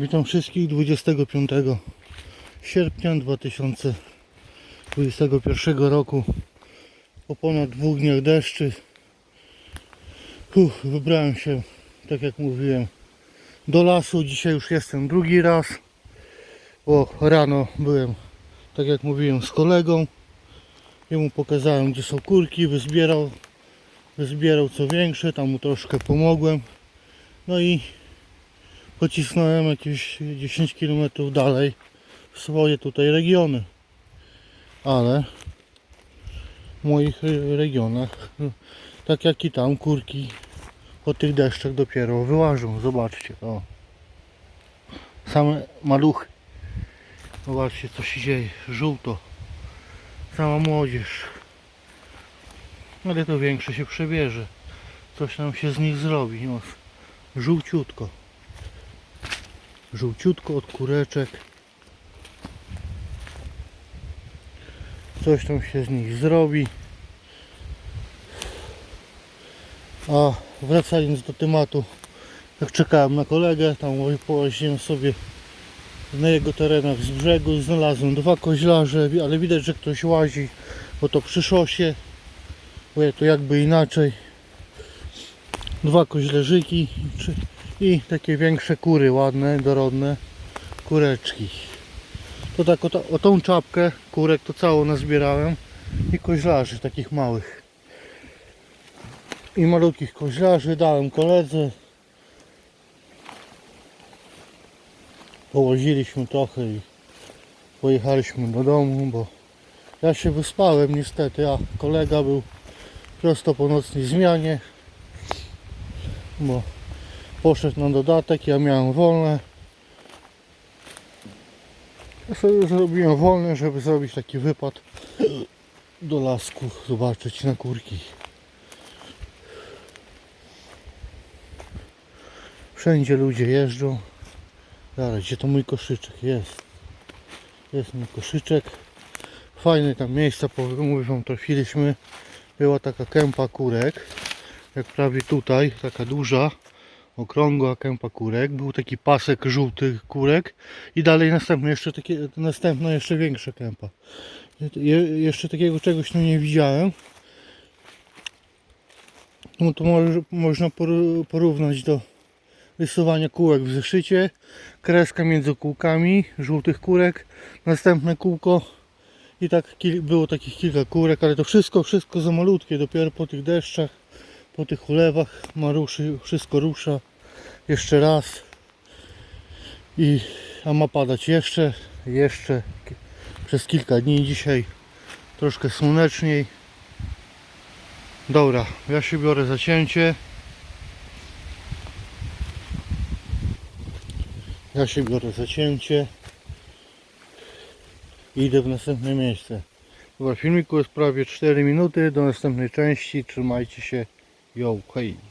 Witam wszystkich 25 sierpnia 2021 roku. Po ponad dwóch dniach deszczy Uff, wybrałem się, tak jak mówiłem, do lasu. Dzisiaj już jestem drugi raz, bo rano byłem, tak jak mówiłem, z kolegą. Jemu pokazałem, gdzie są kurki, wyzbierał, wyzbierał co większe, tam mu troszkę pomogłem. No i pocisnąłem jakieś 10 km dalej swoje tutaj regiony. Ale w moich regionach, tak jak i tam, kurki po tych deszczach dopiero wyłażą. Zobaczcie, o. Same maluchy. Zobaczcie, co się dzieje. Żółto. Sama młodzież. Ale to większe się przebierze. Coś tam się z nich zrobi. No, żółciutko żółciutko od kureczek. Coś tam się z nich zrobi. A wracając do tematu, jak czekałem na kolegę, tam połaziłem sobie na jego terenach z brzegu, znalazłem dwa koźlarze, ale widać, że ktoś łazi, bo to przy szosie, bo ja to jakby inaczej. Dwa koźlerzyki, czy i takie większe kury ładne, dorodne kureczki. To tak o, ta, o tą czapkę kurek to całą nazbierałem i koźlarzy takich małych. I malutkich koźlarzy dałem koledze. Połaziliśmy trochę i pojechaliśmy do domu bo ja się wyspałem niestety a kolega był prosto po nocnej zmianie bo poszedł na dodatek, ja miałem wolne. Ja sobie zrobiłem wolne, żeby zrobić taki wypad do lasku, zobaczyć na kurki. Wszędzie ludzie jeżdżą. Zaraz, gdzie to mój koszyczek? Jest. Jest mój koszyczek. Fajne tam miejsca, mówię wam, trafiliśmy. Była taka kępa kurek, jak prawie tutaj, taka duża okrągła kępa kurek, był taki pasek żółtych kurek i dalej następny, jeszcze takie, następna jeszcze większa kępa. Je, jeszcze takiego czegoś tu nie widziałem. No to można porównać do rysowania kółek w zeszycie. Kreska między kółkami żółtych kurek, następne kółko i tak było takich kilka kurek, ale to wszystko, wszystko za malutkie, dopiero po tych deszczach po tych ulewach ma ruszy, wszystko rusza jeszcze raz. I a ma padać jeszcze jeszcze przez kilka dni dzisiaj troszkę słoneczniej. Dobra ja się biorę za cięcie. Ja się biorę za cięcie. I idę w następne miejsce. Dobra, filmiku jest prawie 4 minuty. Do następnej części. Trzymajcie się. Yo, hej.